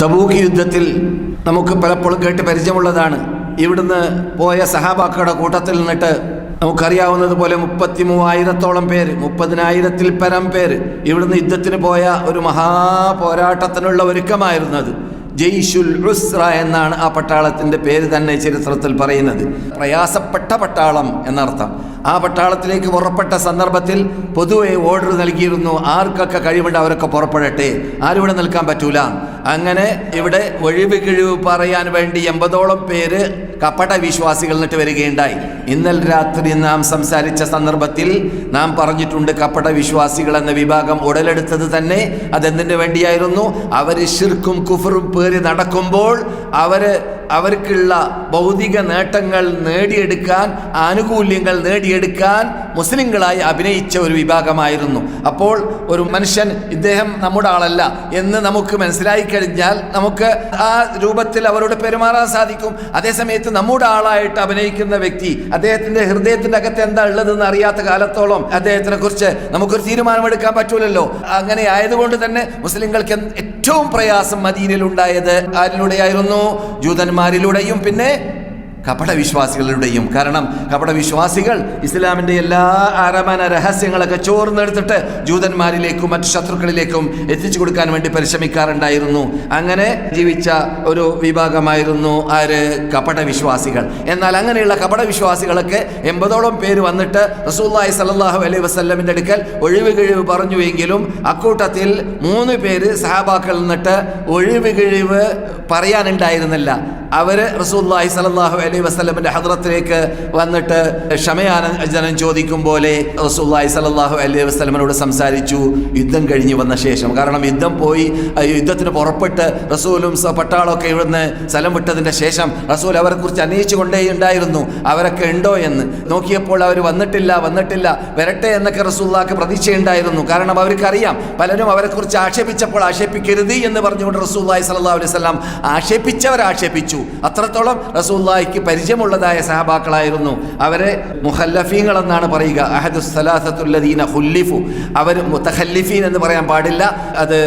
Tabuk യുദ്ധത്തിൽ നമുക്ക് പലപ്പോഴും കേട്ട് പരിചയമുള്ളതാണ്. ഇവിടുന്ന് പോയ സഹാബാക്കളുടെ കൂട്ടത്തിൽ നിന്നിട്ട് നമുക്കറിയാവുന്നതുപോലെ മുപ്പത്തി മൂവായിരത്തോളം പേര് മുപ്പതിനായിരത്തിൽ പരം പേര് ഇവിടുന്ന് യുദ്ധത്തിന് പോയ ഒരു മഹാ പോരാട്ടത്തിനുള്ള ഒരുക്കമായിരുന്നത്. ജയ്ഷുൽ ഉസ്ര എന്നാണ് ആ പട്ടാളത്തിന്റെ പേര് തന്നെ ചരിത്രത്തിൽ പറയുന്നത്. പ്രയാസപ്പെട്ട പട്ടാളം എന്നർത്ഥം. ആ പട്ടാളത്തിലേക്ക് പുറപ്പെട്ട സന്ദർഭത്തിൽ പൊതുവെ ഓർഡർ നൽകിയിരുന്നു ആർക്കൊക്കെ കഴിവുണ്ട് അവരൊക്കെ പുറപ്പെടട്ടെ ആരും ഇവിടെ നിൽക്കാൻ പറ്റൂല. അങ്ങനെ ഇവിടെ ഒഴിവ് കിഴിവ് പറയാൻ വേണ്ടി എൺപതോളം പേര് കപട വിശ്വാസികൾ എന്നിട്ട് വരികയുണ്ടായി. ഇന്നലെ രാത്രി നാം സംസാരിച്ച സന്ദർഭത്തിൽ നാം പറഞ്ഞിട്ടുണ്ട് കപട വിശ്വാസികൾ എന്ന വിഭാഗം ഉടലെടുത്തത് തന്നെ അതെന്തിനു വേണ്ടിയായിരുന്നു? അവർ ഷിർക്കും കുഫറും പേറി നടക്കുമ്പോൾ അവർ അവർക്കുള്ള ഭൗതിക നേട്ടങ്ങൾ നേടിയെടുക്കാൻ ആനുകൂല്യങ്ങൾ നേടിയെടുക്കാൻ മുസ്ലിങ്ങളായി അഭിനയിച്ച ഒരു വിഭാഗമായിരുന്നു. അപ്പോൾ ഒരു മനുഷ്യൻ ഇദ്ദേഹം നമ്മുടെ ആളല്ല എന്ന് നമുക്ക് മനസ്സിലായി കഴിഞ്ഞാൽ നമുക്ക് ആ രൂപത്തിൽ അവരോട് പെരുമാറാൻ സാധിക്കും. അതേസമയത്ത് നമ്മുടെ ആളായിട്ട് അഭിനയിക്കുന്ന വ്യക്തി അദ്ദേഹത്തിന്റെ ഹൃദയത്തിന്റെ അകത്ത് എന്താ ഉള്ളതെന്ന് അറിയാത്ത കാലത്തോളം അദ്ദേഹത്തിനെ കുറിച്ച് നമുക്കൊരു തീരുമാനമെടുക്കാൻ പറ്റൂലല്ലോ. അങ്ങനെ ആയതുകൊണ്ട് തന്നെ മുസ്ലിങ്ങൾക്ക് ഏറ്റവും പ്രയാസം മദീനയിൽ ഉണ്ടായത് ആരിലൂടെയായിരുന്നു? ജൂതന്മാരിലൂടെയും പിന്നെ കപട വിശ്വാസികളുടെയും കാരണം കപടവിശ്വാസികൾ ഇസ്ലാമിന്റെ എല്ലാ അരമന രഹസ്യങ്ങളൊക്കെ ചോർന്നെടുത്തിട്ട് ജൂതന്മാരിലേക്കും മറ്റു ശത്രുക്കളിലേക്കും എത്തിച്ചു കൊടുക്കാൻ വേണ്ടി പരിശ്രമിക്കാറുണ്ടായിരുന്നു. അങ്ങനെ ജീവിച്ച ഒരു വിഭാഗമായിരുന്നു ആര്? കപട വിശ്വാസികൾ എന്നാൽ അങ്ങനെയുള്ള കപട വിശ്വാസികളൊക്കെ എൺപതോളം പേര് വന്നിട്ട് റസൂല്ലായി സല്ലാഹു അലൈഹി വസ്ല്ലമിന്റെ അടുക്കൽ ഒഴിവ് കിഴിവ് പറഞ്ഞുവെങ്കിലും അക്കൂട്ടത്തിൽ മൂന്ന് പേര് സഹാബാക്കൾ നിന്നിട്ട് ഒഴിവ് കിഴിവ് പറയാനുണ്ടായിരുന്നില്ല. അവർ റസൂല്ലാഹി സലാഹു അലൈഹി വസ്ലമിന്റെ ഹദ്രത്തിലേക്ക് വന്നിട്ട് ക്ഷമയാനജനം ചോദിക്കും പോലെ റസൂല്ലാഹി സലാഹു അലൈഹി വസ്ലമിനോട് സംസാരിച്ചു. യുദ്ധം കഴിഞ്ഞ് വന്ന ശേഷം. കാരണം യുദ്ധം പോയി യുദ്ധത്തിന് പുറപ്പെട്ട് റസൂലും പട്ടാളമൊക്കെ ഇവിടുന്ന് സ്ഥലം വിട്ടതിന്റെ ശേഷം റസൂൽ അവരെക്കുറിച്ച് അന്വേഷിച്ചു കൊണ്ടേ ഉണ്ടായിരുന്നു. അവരൊക്കെ ഉണ്ടോ എന്ന്. നോക്കിയപ്പോൾ അവർ വന്നിട്ടില്ല വന്നിട്ടില്ല. വരട്ടെ എന്നൊക്കെ റസൂല്ലാക്ക് പ്രതീക്ഷയുണ്ടായിരുന്നു. കാരണം അവർക്കറിയാം പലരും അവരെക്കുറിച്ച് ആക്ഷേപിച്ചപ്പോൾ ആക്ഷേപിക്കരുത് എന്ന് പറഞ്ഞുകൊണ്ട് റസൂല്ലാഹി സല്ലാ അലൈഹി വസ്ലാം ആക്ഷേപിച്ചവർ ആക്ഷേപിച്ചു അത്രത്തോളം റസൂല്ലായിക്ക് പരിചയമുള്ളതായ സഹബാക്കളായിരുന്നു. അവരെ മുഹല്ലഫീങ്ങൾ എന്നാണ് പറയുക അഹദുസലാസത്തുല്ലദീന ഹുല്ലിഫു. അവർ മുത്തഹല്ലിഫീൻ എന്ന് പറയാൻ പാടില്ല. അത്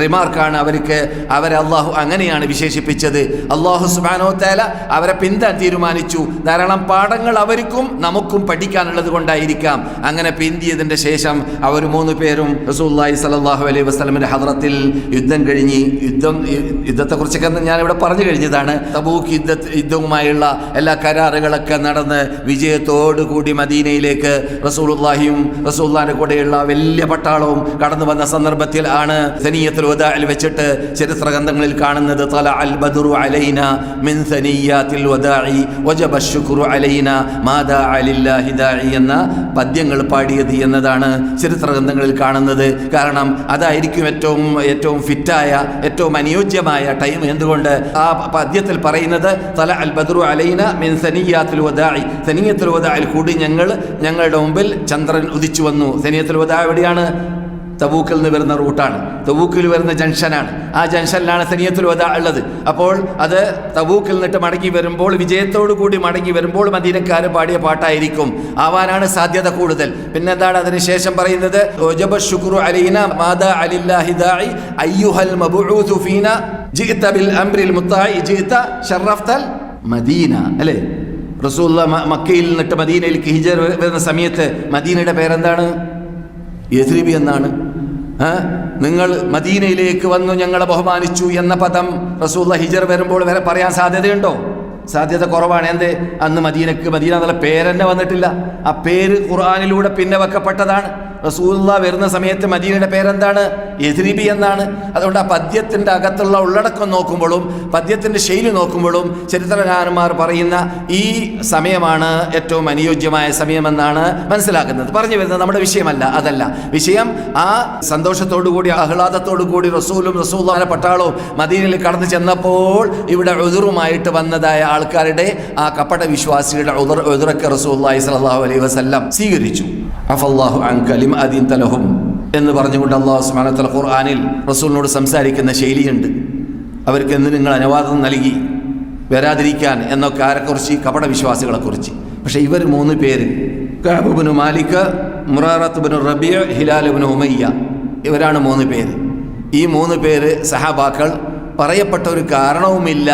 റിമാർക്കാണ്. അവർക്ക് അവരെ അള്ളാഹു അങ്ങനെയാണ് വിശേഷിപ്പിച്ചത്. അള്ളാഹു സുബാനോ തേല അവരെ പിന്താൻ തീരുമാനിച്ചു. ധാരാളം പാഠങ്ങൾ അവർക്കും നമുക്കും പഠിക്കാനുള്ളത് കൊണ്ടായിരിക്കാം. അങ്ങനെ പിന്തിയതിന്റെ ശേഷം അവർ മൂന്ന് പേരും റസൂല്ലായി സലാഹു അലൈഹി വസ്ലമിന്റെ ഹദ്രത്തിൽ യുദ്ധം കഴിഞ്ഞ് യുദ്ധം യുദ്ധത്തെക്കുറിച്ചൊക്കെ ഞാൻ ഇവിടെ പറഞ്ഞു കഴിഞ്ഞതാണ്. തബൂക്ക് യുദ്ധ യുദ്ധവുമായുള്ള എല്ലാ കരാറുകളൊക്കെ നടന്ന് വിജയത്തോടു കൂടി മദീനയിലേക്ക് റസൂലുള്ളാഹിയും റസൂല്ലാന്റെ കൂടെയുള്ള വലിയ പട്ടാളവും കടന്നു വന്ന സന്ദർഭത്തിൽ ആണ് സനീയത്തിൽ വദാഇൽ വെച്ചിട്ട് ചരിത്ര ഗ്രന്ഥങ്ങളിൽ കാണുന്നത് തല അൽ ബദുറു അലൈന മിൻ സനിയാത്തിൽ വദാഇ വജബ ശുക്റു അലൈന മാദാ അലില്ലാഹി ദാഇ എന്ന പദ്യങ്ങൾ പാടിയത് എന്നതാണ് ചരിത്ര ഗ്രന്ഥങ്ങളിൽ കാണുന്നത്. കാരണം അതായിരിക്കും ഏറ്റവും ഏറ്റവും ഫിറ്റായ ഏറ്റവും അനുയോജ്യമായ ടൈം എന്തുകൊണ്ട് ആ പദ്യത്തിൽ പറയുന്നത് തല അൽ ബദ്രു അലൈന മിൻ സനിയാത്തുൽ വദാഇ. സനിയത്തുൽ വദാഇൽ കൂടി ഞങ്ങൾ ഞങ്ങളുടെ മുമ്പിൽ ചന്ദ്രൻ ഉദിച്ചു വന്നു. സനിയത്തുൽ വദാ എവിടെയാണ്? തബൂക്കിൽ നിന്ന് വരുന്ന റൂട്ടാണ്. തബൂക്കിൽ വരുന്ന ജംഗ്ഷനാണ്. ആ ജംഗ്ഷനിലാണ് സനിയത്തുൽ വദാ ഉള്ളത്. അപ്പോൾ അത് തബൂക്കിൽ നിന്നിട്ട് മടങ്ങി വരുമ്പോൾ വിജയത്തോടു കൂടി മടങ്ങി വരുമ്പോൾ മദീനക്കാർ പാടിയ പാട്ടായിരിക്കും. ആവാനാണ് സാധ്യത കൂടുതൽ. പിന്നെന്താണ് അതിനുശേഷം പറയുന്നത്? "വജബ ശുക്രു അലൈന മാദാ അലില്ലാഹി ദാഇ അയ്യുഹൽ ബിൽ മുത്തായി മദീന. അല്ലേ? റസൂല്ല മക്കയിൽ നിന്നിട്ട് മദീനയിലേക്ക് ഹിജർ വരുന്ന സമയത്ത് മദീനയുടെ പേരെന്താണ്? യസ്രിബി എന്നാണ്? നിങ്ങൾ മദീനയിലേക്ക് വന്നു ഞങ്ങളെ ബഹുമാനിച്ചു എന്ന പദം റസൂള്ള ഹിജർ വരുമ്പോൾ വരെ പറയാൻ സാധ്യതയുണ്ടോ? സാധ്യത കുറവാണ്. എന്തേ? അന്ന് മദീനക്ക് മദീന എന്നുള്ള പേരെന്നെ വന്നിട്ടില്ല. ആ പേര് ഖുർആാനിലൂടെ പിന്നെ വെക്കപ്പെട്ടതാണ്. റസൂല്ല വരുന്ന സമയത്ത് മദീനയുടെ പേരെന്താണ്? യസ്രിബി എന്നാണ്. അതുകൊണ്ട് ആ പദ്യത്തിന്റെ അകത്തുള്ള ഉള്ളടക്കം നോക്കുമ്പോഴും പദ്യത്തിന്റെ ശൈലി നോക്കുമ്പോഴും ചരിത്രകാരന്മാർ പറയുന്ന ഈ സമയമാണ് ഏറ്റവും അനുയോജ്യമായ സമയമെന്നാണ് മനസ്സിലാക്കുന്നത്. പറഞ്ഞു വരുന്നത് നമ്മുടെ വിഷയമല്ല അതല്ല. വിഷയം ആ സന്തോഷത്തോടു കൂടി ആഹ്ലാദത്തോടു കൂടി റസൂലും റസൂല്ലാന പട്ടാളവും മദീനയിൽ കടന്നു ചെന്നപ്പോൾ ഇവിടെ ഉതിറുമായിട്ട് വന്നതായ ആൾക്കാരുടെ ആ കപട വിശ്വാസികളുടെ ഉദർ ഉതിറൊക്കെ റസൂല്ലായി സലാഹു അലൈഹി വസല്ലം സ്വീകരിച്ചു. അഫല്ലാഹു അൻ കലിം തലഹും എന്ന് പറഞ്ഞുകൊണ്ട് അള്ളാഹു സുബ്ഹാനഹു ഖുർആനിൽ റസൂലിനോട് സംസാരിക്കുന്ന ശൈലിയുണ്ട്. അവർക്ക് എന്ന് നിങ്ങൾ അനുവാദം നൽകി വരാതിരിക്കാൻ എന്നൊക്കെ ആരെക്കുറിച്ച് കപട വിശ്വാസികളെക്കുറിച്ച്. പക്ഷേ ഇവർ മൂന്ന് പേര്. കാബുബിനു മാലിക് മുറാറത്തുബിന് റബിയ ഹിലാലുബിനു ഉമയ്യ ഇവരാണ് മൂന്ന് പേര്. ഈ മൂന്ന് പേര് സഹാബാക്കൾ പറയപ്പെട്ട ഒരു കാരണവുമില്ല.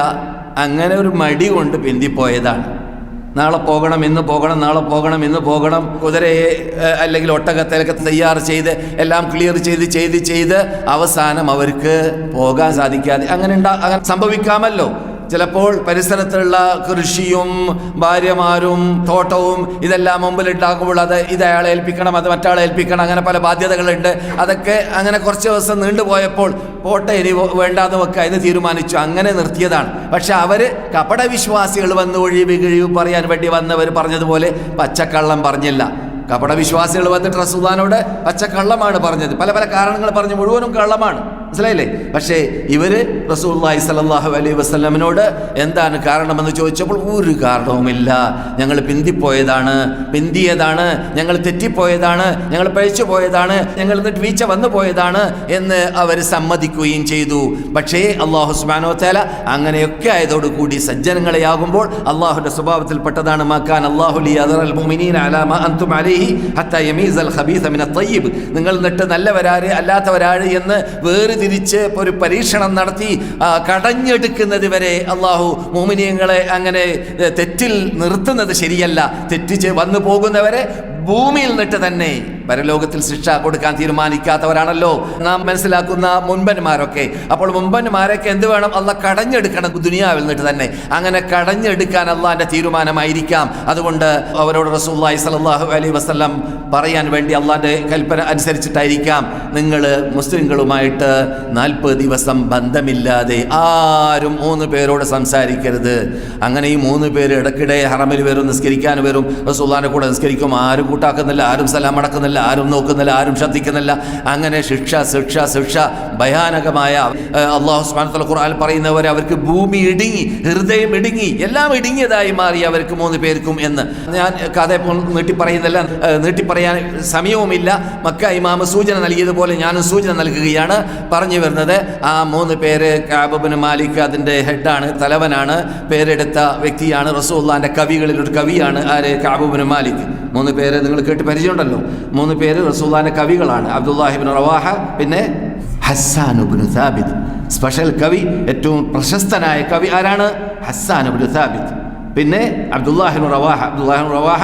അങ്ങനെ ഒരു മടി കൊണ്ട് പിന്തിപ്പോയതാണ്. നാളെ പോകണം ഇന്ന് പോകണം നാളെ പോകണം ഇന്ന് പോകണം. കുതിരയെ അല്ലെങ്കിൽ ഒട്ടകത്തിലൊക്കെ തയ്യാർ ചെയ്ത് എല്ലാം ക്ലിയർ ചെയ്ത് ചെയ്ത് ചെയ്ത് അവസാനം അവർക്ക് പോകാൻ സാധിക്കാതെ അങ്ങനെ ഉണ്ടാ സംഭവിക്കാമല്ലോ. ചിലപ്പോൾ പരിസരത്തുള്ള കൃഷിയും ഭാര്യമാരും തോട്ടവും ഇതെല്ലാം മുമ്പിലുണ്ടാക്കുമ്പോൾ അത് ഇത് അയാളെ ഏൽപ്പിക്കണം അത് മറ്റാളെ ഏൽപ്പിക്കണം അങ്ങനെ പല ബാധ്യതകളുണ്ട്. അതൊക്കെ അങ്ങനെ കുറച്ച് ദിവസം നീണ്ടുപോയപ്പോൾ പോട്ടെ ഇനി വേണ്ടാന്ന് വെക്കുക എന്ന് തീരുമാനിച്ചു. അങ്ങനെ നിർത്തിയതാണ്. പക്ഷെ അവർ കപട വിശ്വാസികൾ വന്ന് ഒഴിവ് കിഴിവ് പറയാൻ വേണ്ടി വന്നവർ പറഞ്ഞതുപോലെ പച്ചക്കള്ളം പറഞ്ഞില്ല. കപട വിശ്വാസികൾ വന്നിട്ട് റസൂദാനോട് പച്ചക്കള്ളമാണ് പറഞ്ഞത്. പല പല കാരണങ്ങൾ പറഞ്ഞു മുഴുവനും കള്ളമാണ്. മനസ്സിലായില്ലേ? പക്ഷേ ഇവർ റസൂല്ലായി സല്ലല്ലാഹു അലൈഹി വസ്ലമിനോട് എന്താണ് കാരണമെന്ന് ചോദിച്ചപ്പോൾ ഒരു കാരണവുമില്ല. ഞങ്ങൾ പിന്തിപ്പോയതാണ് പിന്തിയതാണ് ഞങ്ങൾ തെറ്റിപ്പോയതാണ് ഞങ്ങൾ പഴിച്ചു പോയതാണ് ഞങ്ങൾ വീഴ്ച വന്നു പോയതാണ് എന്ന് അവർ സമ്മതിക്കുകയും ചെയ്തു. പക്ഷേ അള്ളാഹു സുബ്ഹാനഹു തേല അങ്ങനെയൊക്കെ ആയതോടുകൂടി സജ്ജനങ്ങളെയാകുമ്പോൾ അള്ളാഹുന്റെ സ്വഭാവത്തിൽപ്പെട്ടതാണ് മാക്കാൻ അള്ളാഹു ലി അദറൽ മുഅ്മിനീന അലാ മാ അൻതും അലൈഹി ഹത്താ യമീസൽ ഖബീസ മിന തയ്യിബ്. നിങ്ങൾ എന്നിട്ട് നല്ലവരാര് അല്ലാത്തവരാര് എന്ന് വേർതിരിച്ച് ഇപ്പൊ ഒരു പരീക്ഷണം നടത്തി കടഞ്ഞെടുക്കുന്നത് വരെ അള്ളാഹു മോമിനിയങ്ങളെ അങ്ങനെ തെറ്റിൽ നിർത്തുന്നത് ശരിയല്ല. തെറ്റിച്ച് വന്നു പോകുന്നവരെ ഭൂമിയിൽ നിന്നിട്ട് തന്നെ പരലോകത്തിൽ ശിക്ഷ കൊടുക്കാൻ തീരുമാനിക്കാത്തവരാണല്ലോ. നാം മനസ്സിലാക്കുന്ന മുൻപന്മാരൊക്കെ. അപ്പോൾ മുൻപന്മാരൊക്കെ എന്ത് വേണം? അല്ല കടഞ്ഞെടുക്കണം ദുനിയാവിൽ നിന്നിട്ട് തന്നെ. അങ്ങനെ കടഞ്ഞെടുക്കാൻ അള്ളാന്റെ തീരുമാനമായിരിക്കാം. അതുകൊണ്ട് അവരോട് റസൂല്ലായി സലാഹു അലൈഹി വസ്ലം പറയാൻ വേണ്ടി അള്ളാന്റെ കൽപ്പന അനുസരിച്ചിട്ടായിരിക്കാം. നിങ്ങൾ മുസ്ലിങ്ങളുമായിട്ട് നാൽപ്പത് ദിവസം ബന്ധമില്ലാതെ ആരും മൂന്ന് പേരോട് സംസാരിക്കരുത്. അങ്ങനെ ഈ മൂന്ന് പേര് ഇടയ്ക്കിടെ ഹറമിൽ വരും നിസ്കരിക്കാൻ വരും. റസൂല്ലാന്റെ കൂടെ നിസ്കരിക്കും. ആരും കൂട്ടാക്കുന്നില്ല ആരും സലാം അടക്കുന്നില്ല. ആരും നോക്കുന്നില്ല ആരും ശ്രദ്ധിക്കുന്നില്ല. അങ്ങനെ ശിക്ഷ ശിക്ഷ ശിക്ഷ. ഭയാനകമായ അള്ളാഹു സ്മാനത്തുള്ള ഖുർആൻ പറയുന്നവരെ അവർക്ക് ഭൂമി ഇടുങ്ങി ഹൃദയം ഇടുങ്ങി എല്ലാം ഇടുങ്ങിയതായി മാറി അവർക്ക് മൂന്ന് പേർക്കും എന്ന്. ഞാൻ കഥ നീട്ടി പറയുന്നില്ല നീട്ടി പറയാൻ സമയവുമില്ല. മക്ക ഇമാമ സൂചന നൽകിയതുപോലെ ഞാനും സൂചന നൽകുകയാണ്. പറഞ്ഞു വരുന്നത് ആ മൂന്ന് പേര് കാബുബിന് മാലിക് അതിന്റെ ഹെഡാണ് തലവനാണ്. പേരെടുത്ത വ്യക്തിയാണ് റസൂള്ളാന്റെ കവികളിൽ ഒരു കവിയാണ് ആര്? കാബുബിന് മാലിക്. മൂന്ന് പേര് നിങ്ങൾ കേട്ട് പരിചയമുണ്ടല്ലോ. മൂന്ന് പേര് റസൂല്ലാന്റെ കവികളാണ്. അബ്ദുല്ലാഹിബിൻ റവാഹ പിന്നെ ഹസ്സാനുബിന് സാബിദ് സ്പെഷ്യൽ കവി ഏറ്റവും പ്രശസ്തനായ കവി ആരാണ്? ഹസ്സാനുബിന് സാബിദ് പിന്നെ അബ്ദുല്ലാഹിൻ റവാഹ. അബ്ദുല്ലാഹിൻ റവാഹ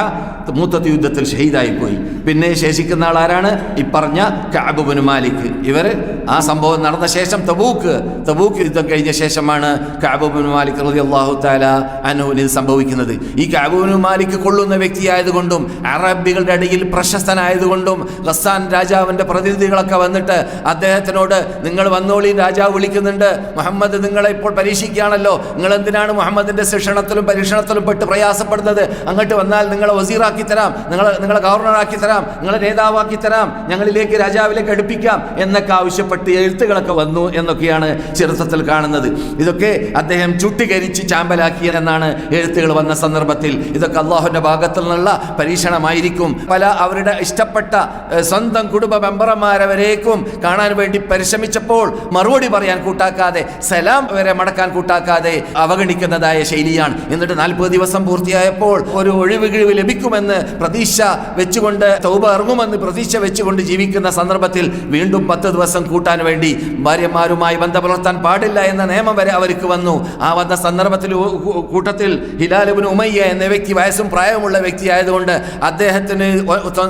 മൂത്തത്ത് യുദ്ധത്തിൽ ഷഹീദായി പോയി പിന്നെ ശേഷിക്കുന്ന ആൾ ആരാണ്? ഈ പറഞ്ഞ കഅബുബിന് മാലിക്. ഇവർ ആ സംഭവം നടന്ന ശേഷം തബൂക്ക്. തബൂക്ക് യുദ്ധം കഴിഞ്ഞ ശേഷമാണ് കഅബുബിന് മാലിക് റതി അള്ളാഹു താല അനുവിന് ഇത് സംഭവിക്കുന്നത്. ഈ കഅബുബിന് മാലിക് കൊള്ളുന്ന വ്യക്തിയായതുകൊണ്ടും അറബികളുടെ ഇടയിൽ പ്രശസ്തനായതുകൊണ്ടും ഗസ്സാൻ രാജാവിന്റെ പ്രതിനിധികളൊക്കെ വന്നിട്ട് അദ്ദേഹത്തിനോട് നിങ്ങൾ വന്നോളി രാജാവ് വിളിക്കുന്നുണ്ട്. മുഹമ്മദ് നിങ്ങളെ ഇപ്പോൾ പരീക്ഷിക്കുകയാണല്ലോ. നിങ്ങൾ എന്തിനാണ് മുഹമ്മദിന്റെ ശിക്ഷണത്തിലും പരീക്ഷണത്തിലും പെട്ട് പ്രയാസപ്പെടുന്നത്. അങ്ങോട്ട് വന്നാൽ നിങ്ങളെ വസീറാക്കി തരാം. നിങ്ങളെ നിങ്ങളെ ഗവർണറാക്കി തരാം. നിങ്ങളെ നേതാവാക്കി തരാം. ഞങ്ങളിലേക്ക് രാജാവിലേക്ക് അടുപ്പിക്കാം എന്നൊക്കെ ആവശ്യപ്പെട്ട് എഴുത്തുകളൊക്കെ വന്നു എന്നൊക്കെയാണ് ചരിത്രത്തിൽ കാണുന്നത്. ഇതൊക്കെ അദ്ദേഹം ചുട്ടികരിച്ച് ചാമ്പലാക്കിയതെന്നാണ് എഴുത്തുകൾ വന്ന സന്ദർഭത്തിൽ. ഇതൊക്കെ അള്ളാഹുവിന്റെ ഭാഗത്തു നിന്നുള്ള പരീക്ഷണമായിരിക്കും. പല അവരുടെ ഇഷ്ടപ്പെട്ട സ്വന്തം കുടുംബ മെമ്പർമാരവരേക്കും കാണാൻ വേണ്ടി പരിശ്രമിച്ചപ്പോൾ മറുപടി പറയാൻ കൂട്ടാക്കാതെ സലാം വരെ മടക്കാൻ കൂട്ടാക്കാതെ അവഗണിക്കുന്നതായ ശൈലിയാണ്. എന്നിട്ട് നാൽപ്പത് ദിവസം പൂർത്തിയായപ്പോൾ ഒരു ഒഴിവ് കിഴിവ് ലഭിക്കുമെന്ന് പ്രതീക്ഷ വെച്ചുകൊണ്ട് തൗബ ഇറങ്ങുമെന്ന് പ്രതീക്ഷ വെച്ചുകൊണ്ട് ജീവിക്കുന്ന സന്ദർഭത്തിൽ വീണ്ടും പത്ത് ദിവസം കൂട്ടാൻ വേണ്ടി ഭാര്യമാരുമായി ബന്ധം പുലർത്താൻ പാടില്ല എന്ന നിയമം വരെ അവർക്ക് വന്നു. ആ വന്ന സന്ദർഭത്തിൽ കൂട്ടത്തിൽ ഹിലാലുബിന് ഉമയ്യ എന്ന വ്യക്തി വയസ്സും പ്രായമുള്ള വ്യക്തി ആയതുകൊണ്ട് അദ്ദേഹത്തിന്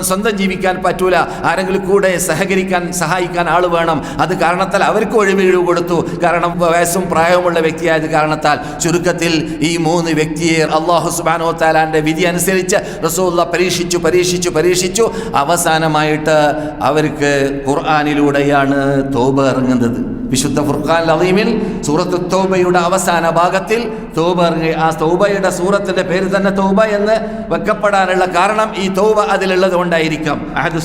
സ്വന്തം ജീവിക്കാൻ പറ്റൂല. ആരെങ്കിലും കൂടെ സഹകരിക്കാൻ സഹായിക്കാൻ ആൾ വേണം. അത് കാരണത്താൽ അവർക്ക് ഒഴിവിഴിവ് കൊടുത്തു. കാരണം വയസ്സും പ്രായവുമുള്ള വ്യക്തിയായത് കാരണത്താൽ ചുരുക്കത്തിൽ ഈ മൂന്ന് വ്യക്തിയെ അള്ളാഹു സുബാനോ താലാന്റെ വിധി അനുസരിച്ച് റസൂല്ല പരീക്ഷിച്ചു പരീക്ഷിച്ചു പരീക്ഷിച്ചു അവസാനമായിട്ട് അവർക്ക് ഖുർആാനിലൂടെയാണ് തോബ ഇറങ്ങുന്നത് വിശുദ്ധ ഫുർഖാൻ അലീമിൽ സൂറത്ത് തൗബയുടെ അവസാന ഭാഗത്തിൽ തൗബ ഇറങ്ങി ആ തൗബയുടെ സൂറത്തിന്റെ പേര് തന്നെ തൗബ എന്ന് വെക്കപ്പെടാനുള്ള കാരണം ഈ തൗബ അതിലുള്ളത് കൊണ്ടായിരിക്കാം അഹദു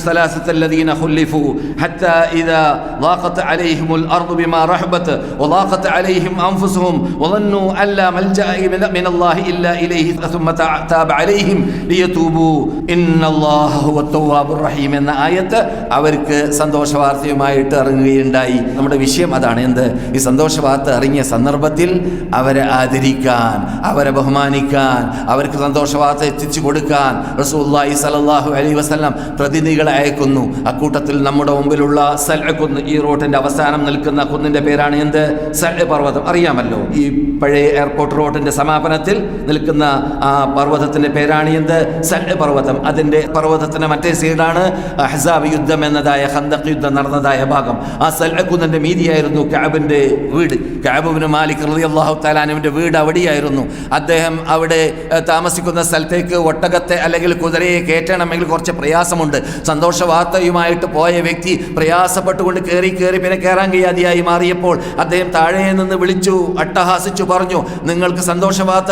الذين خلفوا حتى إذا ضاقت عليهم الأرض بما رحبت وضاقت عليهم أنفسهم وظنوا أن لا ملجأ من من الله إلا إليه ثم تع- تاب عليهم ليتوبوا إن الله هو التواب الرحيم എന്ന ആയത്ത് അവർക്ക് സന്തോഷ വാർത്തയുമായിട്ട് ഇറങ്ങുകയുണ്ടായി നമ്മുടെ വിഷയം അതാണ് എന്ത് ഈ സന്തോഷ വാർത്ത അറിഞ്ഞ സന്ദർഭത്തിൽ അവരെ ആദരിക്കാൻ അവരെ ബഹുമാനിക്കാൻ അവർക്ക് സന്തോഷ വാർത്ത എത്തിച്ചു കൊടുക്കാൻ റസൂല്ലായി സലല്ലാഹു അലൈ വസ്ലാം പ്രതിനിധികളെ അയക്കുന്നു അക്കൂട്ടത്തിൽ നമ്മുടെ മുമ്പിലുള്ള സൽ കുന്ന് ഈ റോഡിന്റെ അവസാനം നിൽക്കുന്ന കുന്നിന്റെ പേരാണ് എന്ത് സൽ പർവ്വതം അറിയാമല്ലോ ഈ പഴയ എയർപോർട്ട് റോഡിന്റെ സമാപനത്തിൽ നിൽക്കുന്ന ആ പർവതത്തിന്റെ പേരാണ് എന്ത്? സഹ് പർവതം. അതിന്റെ പർവതത്തിന്റെ മറ്റേ സൈഡാണ് ഹസാബ് യുദ്ധം എന്നതായ ഹന്തക് യുദ്ധം നടന്നതായ ഭാഗം. ആ സൽ മീതിയായിരുന്നു ക്യാബിന്റെ വീട്. ക്യാബുവിന് മാലിക് റതി അള്ളാഹു താലാനുവിന്റെ വീട് അവിടെയായിരുന്നു. അദ്ദേഹം അവിടെ താമസിക്കുന്ന സ്ഥലത്തേക്ക് ഒട്ടകത്തെ അല്ലെങ്കിൽ കുതിരയെ കയറ്റണമെങ്കിൽ കുറച്ച് പ്രയാസമുണ്ട്. സന്തോഷ വാർത്തയുമായിട്ട് പോയ വ്യക്തി പ്രയാസപ്പെട്ടുകൊണ്ട് കയറി കയറി പിന്നെ കയറാൻ കഴിയാതെയായി മാറിയപ്പോൾ അദ്ദേഹം താഴെ നിന്ന് വിളിച്ചു അട്ടഹാസിച്ചു പറഞ്ഞു നിങ്ങൾക്ക് സന്തോഷ വാർത്ത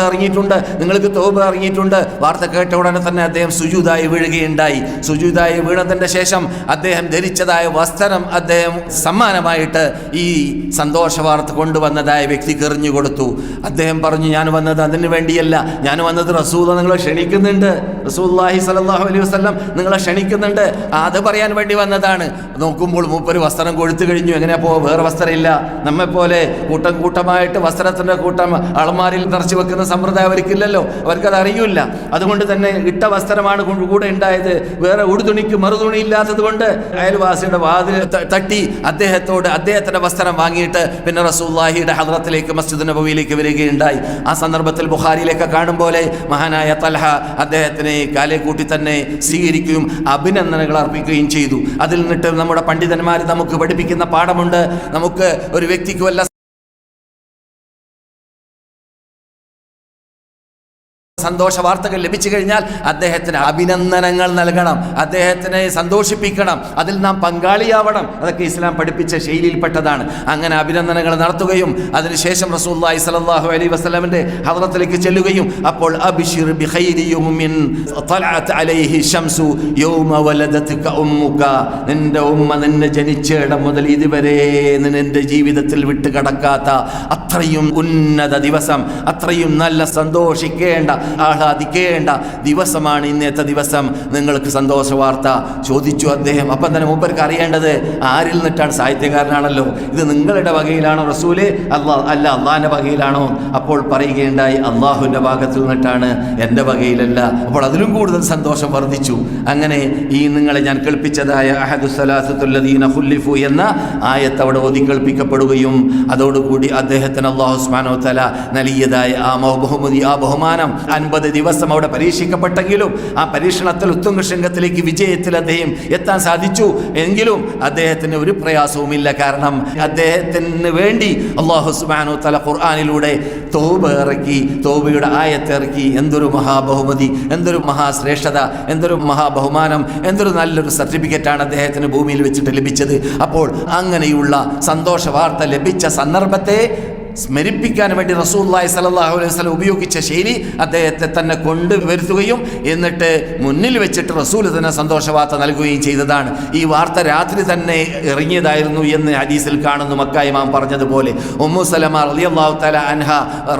നിങ്ങൾക്ക് തോപ് ഇറങ്ങിയിട്ടുണ്ട് വാർത്ത കേട്ട ഉടനെ തന്നെ അദ്ദേഹം സുജൂതായി വീഴുകയുണ്ടായി. സുജൂതായി വീണതിന്റെ ശേഷം അദ്ദേഹം ധരിച്ചതായ വസ്ത്രം അദ്ദേഹം സമ്മാനമായിട്ട് ഈ സന്തോഷ വാർത്ത കൊണ്ടുവന്നതായ വ്യക്തിക്ക് എറിഞ്ഞു കൊടുത്തു. അദ്ദേഹം പറഞ്ഞു ഞാൻ വന്നത് അതിനു വേണ്ടിയല്ല. ഞാൻ വന്നത് റസൂല നിങ്ങളെ ക്ഷണിക്കുന്നുണ്ട്. റസൂല്ലാഹി സലാഹു അലൈഹി വസ്ലം നിങ്ങളെ ക്ഷണിക്കുന്നുണ്ട്. അത് പറയാൻ വേണ്ടി വന്നതാണ്. നോക്കുമ്പോൾ മൂപ്പര് വസ്ത്രം കൊടുത്തു കഴിഞ്ഞു. എങ്ങനെ പോ വേറെ വസ്ത്രമില്ല. നമ്മെപ്പോലെ കൂട്ടം കൂട്ടമായിട്ട് വസ്ത്രത്തിന്റെ കൂട്ടം അളമാരിൽ നിറച്ചു വെക്കുന്ന സമ്പ്രദായം അവർക്കില്ലല്ലോ അവർക്കത് അറിയില്ല അതുകൊണ്ട് തന്നെ ഇട്ട വസ്ത്രമാണ് കൂടെ ഉണ്ടായത്. വേറെ ഉടുതുണിക്ക് മറുതുണി ഇല്ലാത്തത് കൊണ്ട് അയൽവാസിയുടെ വാതിൽ തട്ടി അദ്ദേഹത്തോട് അദ്ദേഹത്തിന്റെ വസ്ത്രം വാങ്ങിയിട്ട് പിന്നെ റസൂല്ലാഹിയുടെ ഹദ്രത്തിലേക്ക് മസ്ജിദ് നബവിയിലേക്ക് വരികയുണ്ടായി. ആ സന്ദർഭത്തിൽ ബുഖാരിയിലേക്ക് കാണും പോലെ മഹാനായ തൽഹ അദ്ദേഹത്തിനെ കാലെ കൂട്ടി തന്നെ സ്വീകരിക്കുകയും അഭിനന്ദനങ്ങൾ അർപ്പിക്കുകയും ചെയ്തു. അതിൽ നിന്നിട്ട് നമ്മുടെ പണ്ഡിതന്മാർ നമുക്ക് പഠിപ്പിക്കുന്ന പാഠമുണ്ട്. നമുക്ക് ഒരു വ്യക്തിക്ക് വല്ല സന്തോഷ വാർത്തകൾ ലഭിച്ചു കഴിഞ്ഞാൽ അദ്ദേഹത്തിന് അഭിനന്ദനങ്ങൾ നൽകണം. അദ്ദേഹത്തിനെ സന്തോഷിപ്പിക്കണം. അതിൽ നാം പങ്കാളിയാവണം. അതൊക്കെ ഇസ്ലാം പഠിപ്പിച്ച ശൈലിയിൽപ്പെട്ടതാണ്. അങ്ങനെ അഭിനന്ദനങ്ങൾ നടത്തുകയും അതിനുശേഷം റസൂല്ലായി സലാഹു അലൈ വസ്ലമിന്റെ ഹദ്രത്തിലേക്ക് ചെല്ലുകയും അപ്പോൾ അബിഷിർ നിന്റെ ഉമ്മ നിന്നെ ജനിച്ച ഇടം മുതൽ ഇതുവരെ നിന്റെ ജീവിതത്തിൽ വിട്ടുകടക്കാത്ത അത്രയും ഉന്നത ദിവസം അത്രയും നല്ല സന്തോഷിക്കേണ്ട ആഹ്ലാദിക്കേണ്ട ദിവസമാണ് ഇന്നത്തെ ദിവസം. നിങ്ങൾക്ക് സന്തോഷ വാർത്ത ചോദിച്ചു അദ്ദേഹം. അപ്പം തന്നെ മൂപ്പർക്ക് അറിയേണ്ടത് ആരിൽ നിന്നിട്ടാണ് സാഹിത്യകാരനാണല്ലോ? ഇത് നിങ്ങളുടെ വകയിലാണോ റസൂൽ? അല്ലാ അല്ല അള്ളാഹിന്റെ വകയിലാണോ? അപ്പോൾ പറയുകയുണ്ടായി അള്ളാഹുവിന്റെ ഭാഗത്തു നിന്നിട്ടാണ് എന്റെ വകയിലല്ല. അപ്പോൾ അതിലും കൂടുതൽ സന്തോഷം വർദ്ധിച്ചു. അങ്ങനെ ഈ നിങ്ങളെ ഞാൻ കേൾപ്പിച്ചതായ അഹദുസലാസത്തുല്ലദീന ഹുല്ലിഫു എന്ന ആയത്ത് അവിടെ ഓതി കേൾപ്പിക്കപ്പെടുകയും അതോടുകൂടി അദ്ദേഹത്തിന് അള്ളാഹു സ്മാനോ തല നൽകിയതായ ആ ബഹുമതി ആ ബഹുമാനം അൻപത് ദിവസം അവിടെ പരീക്ഷിക്കപ്പെട്ടെങ്കിലും ആ പരീക്ഷണത്തിൽ ഉത്തുംഗശൃംഗത്തിലേക്ക് വിജയത്തിൽ അദ്ദേഹം എത്താൻ സാധിച്ചു. എങ്കിലും അദ്ദേഹത്തിന് ഒരു പ്രയാസവുമില്ല. കാരണം അദ്ദേഹത്തിന് വേണ്ടി അള്ളാഹു സുബാനു തല ഖുർആാനിലൂടെ തോബ് ഇറക്കി തോബയുടെ ആയത്തിറക്കി എന്തൊരു മഹാബഹുമതി എന്തൊരു മഹാശ്രേഷ്ഠത എന്തൊരു മഹാബഹുമാനം എന്തൊരു നല്ലൊരു സർട്ടിഫിക്കറ്റാണ് അദ്ദേഹത്തിന് ഭൂമിയിൽ വെച്ചിട്ട് ലഭിച്ചത്. അപ്പോൾ അങ്ങനെയുള്ള സന്തോഷ വാർത്ത ലഭിച്ച സന്ദർഭത്തെ സ്മരിപ്പിക്കാൻ വേണ്ടി റസൂല്ലായി സലാഹു അലൈഹി വസല്ലം ഉപയോഗിച്ച ശൈലി അദ്ദേഹത്തെ തന്നെ കൊണ്ടുവരുത്തുകയും എന്നിട്ട് മുന്നിൽ വെച്ചിട്ട് റസൂൽ തന്നെ സന്തോഷവാർത്ത നൽകുകയും ചെയ്തതാണ്. ഈ വാർത്ത രാത്രി തന്നെ ഇറങ്ങിയതായിരുന്നു എന്ന് ഹദീസിൽ കാണുന്നു മക്കായിമാം പറഞ്ഞതുപോലെ. ഉമ്മു സലമ റളിയല്ലാഹു തല അൻഹ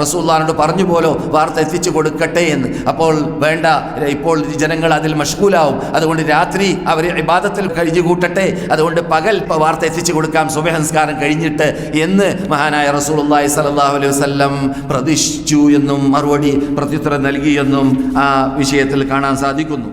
റസൂല്ലാനോട് പറഞ്ഞു പോലോ വാർത്ത എത്തിച്ചു കൊടുക്കട്ടെ എന്ന്. അപ്പോൾ വേണ്ട ഇപ്പോൾ ജനങ്ങൾ അതിൽ മഷ്കൂലാവും. അതുകൊണ്ട് രാത്രി അവർ ഇബാദത്തിൽ കഴിഞ്ഞു കൂട്ടട്ടെ അതുകൊണ്ട് പകൽ വാർത്ത എത്തിച്ചു കൊടുക്കാം സുഭസംസ്കാരം കഴിഞ്ഞിട്ട് എന്ന് മഹാനായ റസൂലുള്ളാഹി സ്വല്ലല്ലാഹു അലൈഹി വസല്ലം പ്രതിഷ്ഠിച്ചു എന്നും മറുപടി പ്രത്യുത്തരം നൽകിയെന്നും ആ വിഷയത്തിൽ കാണാൻ സാധിക്കുന്നു.